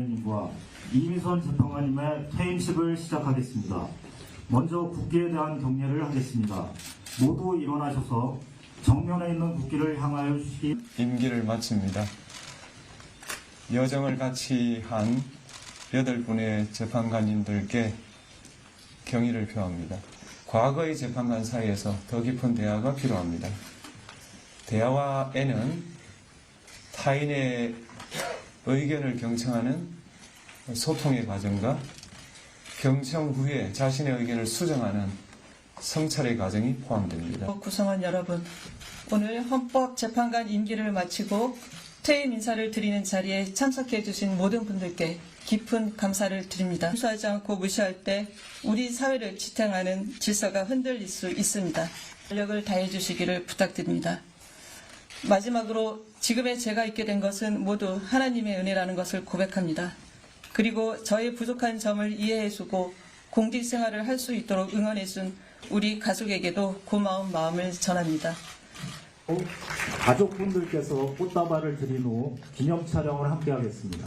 님과 이미선 재판관님의 퇴임식을 시작하겠습니다. 먼저 국기에 대한 경례를 하겠습니다. 모두 일어나셔서 정면에 있는 국기를 향하여 주시기 임기를 마칩니다. 여정을 같이 한 여덟 분의 재판관님들께 경의를 표합니다. 과거의 재판관 사이에서 더 깊은 대화가 필요합니다. 대화와에는 타인의 의견을 경청하는 소통의 과정과 경청 후에 자신의 의견을 수정하는 성찰의 과정이 포함됩니다. 구성원 여러분, 오늘 헌법재판관 임기를 마치고 퇴임 인사를 드리는 자리에 참석해 주신 모든 분들께 깊은 감사를 드립니다. 무시하지 않고 무시할 때 우리 사회를 지탱하는 질서가 흔들릴 수 있습니다. 전력을 다해 주시기를 부탁드립니다. 마지막으로 지금의 제가 있게 된 것은 모두 하나님의 은혜라는 것을 고백합니다. 그리고 저의 부족한 점을 이해해주고 공직 생활을 할 수 있도록 응원해준 우리 가족에게도 고마운 마음을 전합니다. 가족분들께서 꽃다발을 드린 후 기념 촬영을 함께 하겠습니다.